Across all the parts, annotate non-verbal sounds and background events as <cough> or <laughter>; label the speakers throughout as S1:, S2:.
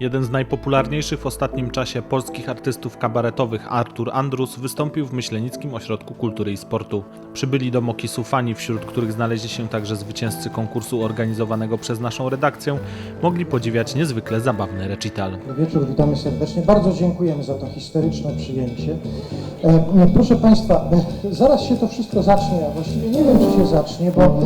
S1: Jeden z najpopularniejszych w ostatnim czasie polskich artystów kabaretowych, Artur Andrus, wystąpił w Myślenickim Ośrodku Kultury i Sportu. Przybyli do Mokisu fani, wśród których znaleźli się także zwycięzcy konkursu organizowanego przez naszą redakcję, mogli podziwiać niezwykle zabawny recital.
S2: Wieczór, witamy serdecznie. Bardzo dziękujemy za to historyczne przyjęcie. E, proszę Państwa, e, zaraz się to wszystko zacznie, a właściwie nie wiem, czy się zacznie, bo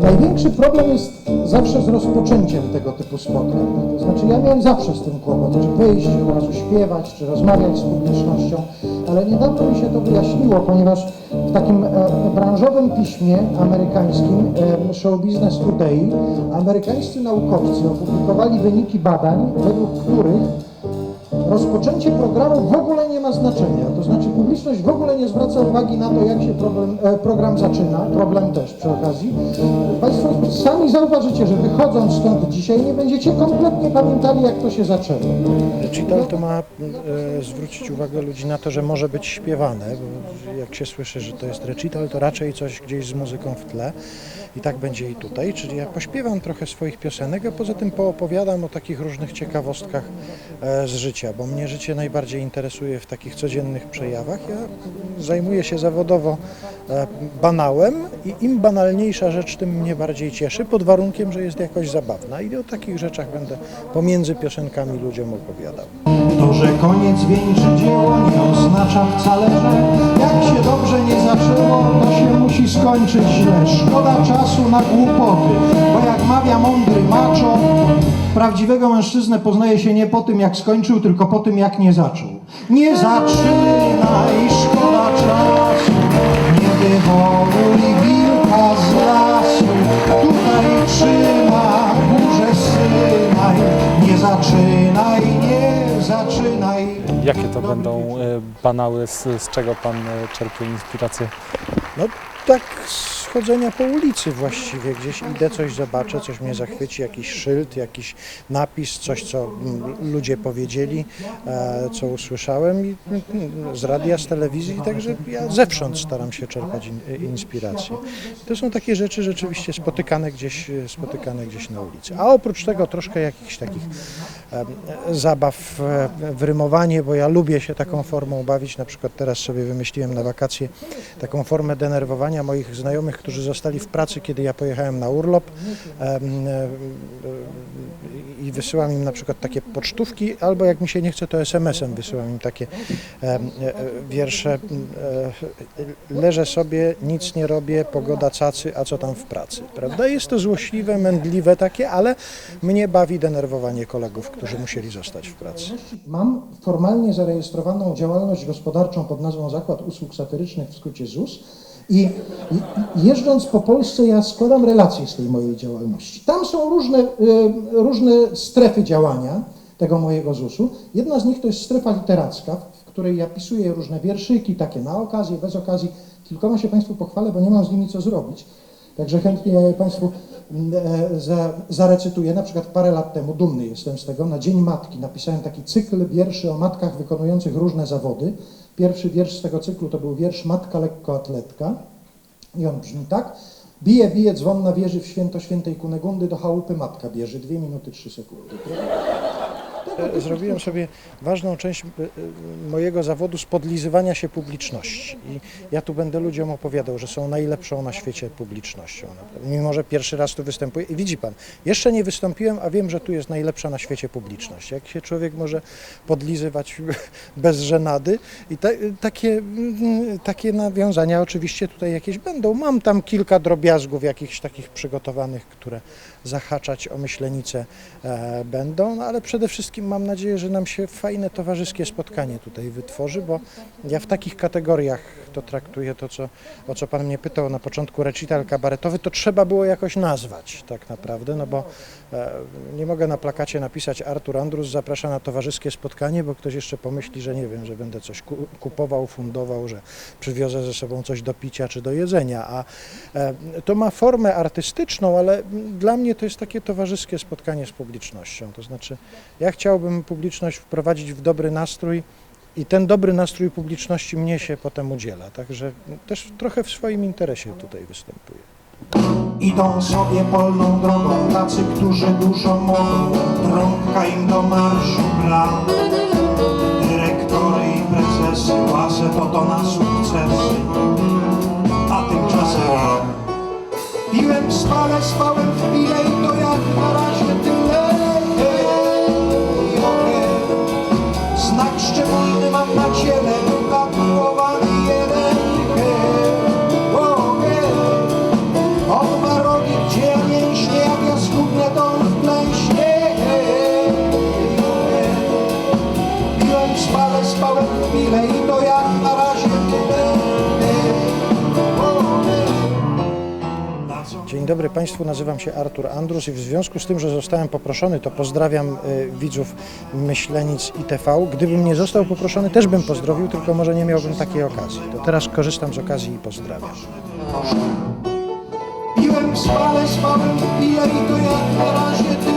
S2: największy problem jest zawsze z rozpoczęciem tego typu spotkań. To znaczy, ja miałem zawsze z tym kłopot, czy wyjść, od razu śpiewać, czy rozmawiać z publicznością, ale niedawno mi się to wyjaśniło, ponieważ w takim e, branżowym piśmie amerykańskim e, Show Business Today amerykańscy naukowcy opublikowali wyniki badań, według których rozpoczęcie programu w ogóle nie ma znaczenia. To znaczy publiczność w ogóle nie zwraca uwagi na to, jak się problem, e, program zaczyna, problem też przy okazji. Państwo sami zauważycie, że wychodząc stąd dzisiaj nie będziecie kompletnie pamiętali, jak to się zaczęło.
S3: Recital to ma e, zwrócić uwagę ludzi na to, że może być śpiewane, bo jak się słyszy, że to jest recital, to raczej coś gdzieś z muzyką w tle i tak będzie i tutaj, czyli ja pośpiewam trochę swoich piosenek, a poza tym poopowiadam o takich różnych ciekawostkach e, z życia, bo mnie życie najbardziej interesuje w takich codziennych przejawach. Ja zajmuję się zawodowo e, banałem i im banalniejsza rzecz, tym mnie bardziej cieszy, pod warunkiem, że jest jakoś zabawna i o takich rzeczach będę pomiędzy piosenkami ludziom opowiadał.
S2: Że koniec wieńczy dzieło nie oznacza wcale, że jak się dobrze nie zaczęło, to się musi skończyć źle. Szkoda czasu na głupoty, bo jak mawia mądry maczo, prawdziwego mężczyznę poznaje się nie po tym, jak skończył, tylko po tym, jak nie zaczął. Nie zaczynaj, szkoda czasu, nie wywołuj wilka z lasu. Tutaj trzyma burzę synaj, nie zaczynaj, nie zaczynaj.
S4: Jakie to będą e, banały, z, z czego Pan e, czerpie inspirację?
S3: No tak z chodzenia po ulicy właściwie, gdzieś idę, coś zobaczę, coś mnie zachwyci, jakiś szyld, jakiś napis, coś co mm, ludzie powiedzieli, e, co usłyszałem i mm, z radia, z telewizji, także ja zewsząd staram się czerpać in, inspirację. To są takie rzeczy rzeczywiście spotykane gdzieś, spotykane gdzieś na ulicy. A oprócz tego troszkę jakichś takich zabaw e, w rymowanie, bo ja lubię się taką formą bawić, na przykład teraz sobie wymyśliłem na wakacje taką formę denerwowania moich znajomych, którzy zostali w pracy, kiedy ja pojechałem na urlop e, i wysyłam im na przykład takie pocztówki, albo jak mi się nie chce, to SMS-em wysyłam im takie e, wiersze. Leżę sobie, nic nie robię, pogoda cacy, a co tam w pracy, prawda? Jest to złośliwe, mędliwe takie, ale mnie bawi denerwowanie kolegów, którzy musieli zostać w pracy.
S2: Mam formalnie zarejestrowaną działalność gospodarczą pod nazwą Zakład Usług Satyrycznych, w skrócie ZUS. I jeżdżąc po Polsce, ja składam relacje z tej mojej działalności. Tam są różne, y, różne strefy działania tego mojego ZUS-u. Jedna z nich to jest strefa literacka, w której ja pisuję różne wierszyki, takie na okazję, bez okazji. Kilkoma się Państwu pochwalę, bo nie mam z nimi co zrobić. Także chętnie Państwu zarecytuję. Na przykład parę lat temu, dumny jestem z tego, na Dzień Matki napisałem taki cykl wierszy o matkach wykonujących różne zawody. Pierwszy wiersz z tego cyklu to był wiersz Matka lekkoatletka i on brzmi tak. Bije, bije dzwon na wieży w święto świętej Kunegundy, do chałupy matka bierze. Dwie minuty, trzy sekundy.
S3: E, Zrobiłem sobie ważną część e, e, mojego zawodu z podlizywania się publiczności. I ja tu będę ludziom opowiadał, że są najlepszą na świecie publicznością. Mimo, że pierwszy raz tu występuję. I widzi pan, jeszcze nie wystąpiłem, a wiem, że tu jest najlepsza na świecie publiczność. Jak się człowiek może podlizywać <laughs> bez żenady. I ta, takie, mm, takie nawiązania oczywiście tutaj jakieś będą. Mam tam kilka drobiazgów jakichś takich przygotowanych, które zahaczać o myślenicę będą, no ale przede wszystkim mam nadzieję, że nam się fajne towarzyskie spotkanie tutaj wytworzy, bo ja w takich kategoriach to traktuję to, co, o co Pan mnie pytał na początku, recital kabaretowy, to trzeba było jakoś nazwać tak naprawdę, no bo e, nie mogę na plakacie napisać Artur Andrus zaprasza na towarzyskie spotkanie, bo ktoś jeszcze pomyśli, że nie wiem, że będę coś ku- kupował, fundował, że przywiozę ze sobą coś do picia czy do jedzenia, a e, to ma formę artystyczną, ale dla mnie to jest takie towarzyskie spotkanie z publicznością. To znaczy, ja chciałbym publiczność wprowadzić w dobry nastrój i ten dobry nastrój publiczności mnie się potem udziela. Także też trochę w swoim interesie tutaj występuję. Idą sobie polną drogą tacy, którzy dużo mogą. Trąbka im do marszu gra. Dyrektory i prezesy, łasę to to na sukcesy. A tymczasem ja piłem, spale, spałem w pile i to jak na razie
S5: Dzień dobry Państwu, nazywam się Artur Andrus i w związku z tym, że zostałem poproszony, to pozdrawiam y, widzów Myślenic i TV. Gdybym nie został poproszony, też bym pozdrowił, tylko może nie miałbym takiej okazji. To teraz korzystam z okazji i pozdrawiam.
S3: Piłem, w pile i to jak na razie tyle.